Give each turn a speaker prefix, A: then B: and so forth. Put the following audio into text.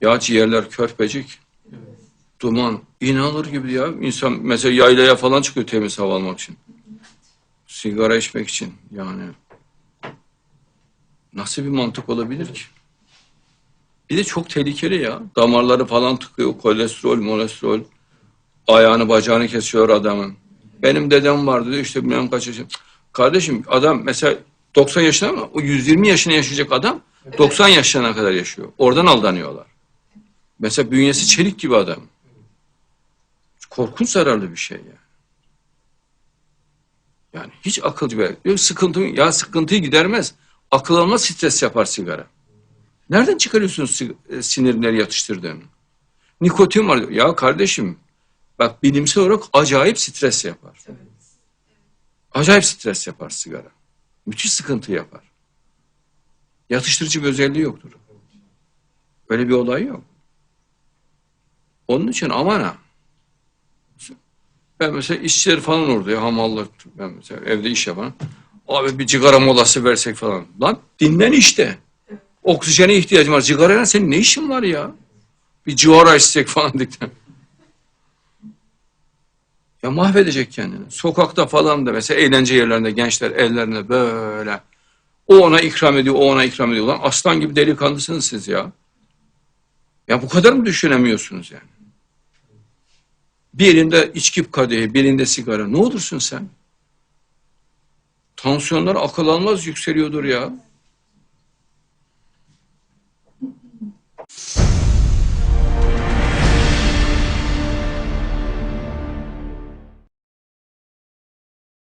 A: Ya ciğerler körpecik. Duman. inanılır gibi ya. İnsan mesela yaylaya falan çıkıyor temiz hava almak için. Sigara içmek için yani. Nasıl bir mantık olabilir ki? Bir de çok tehlikeli ya. Damarları falan tıkıyor. Kolesterol, molesterol. Ayağını bacağını kesiyor adamın. Benim dedem vardı diyor işte bilmem kaç yaşında. Kardeşim adam mesela 90 yaşında ama o 120 yaşına yaşayacak adam 90 yaşına kadar yaşıyor. Oradan aldanıyorlar. Mesela bünyesi çelik gibi adam. Korkunç zararlı bir şey yani. Yani hiç akılcı bir diyor sıkıntı ya sıkıntıyı gidermez. Akıl almaz stres yapar sigara. Nereden çıkarıyorsunuz e, sinirleri yatıştırdığını? Nikotin var. Ya kardeşim bak bilimsel olarak acayip stres yapar. Acayip stres yapar sigara. Müthiş sıkıntı yapar. Yatıştırıcı bir özelliği yoktur. Öyle bir olay yok. Onun için aman ha. Ben mesela işçiler falan orada ya hamallık. Ben mesela evde iş yapan. Abi bir cigara molası versek falan. Lan dinlen işte. Oksijene ihtiyacım var. Cigarayla senin ne işin var ya? Bir cigara içsek falan dikten. Ya mahvedecek kendini. Sokakta falan da mesela eğlence yerlerinde gençler ellerine böyle o ona ikram ediyor, o ona ikram ediyor. Lan aslan gibi delikanlısınız siz ya. Ya bu kadar mı düşünemiyorsunuz yani? Bir elinde içki kadehi, bir elinde sigara. Ne olursun sen? Tansiyonlar akıl almaz yükseliyordur ya.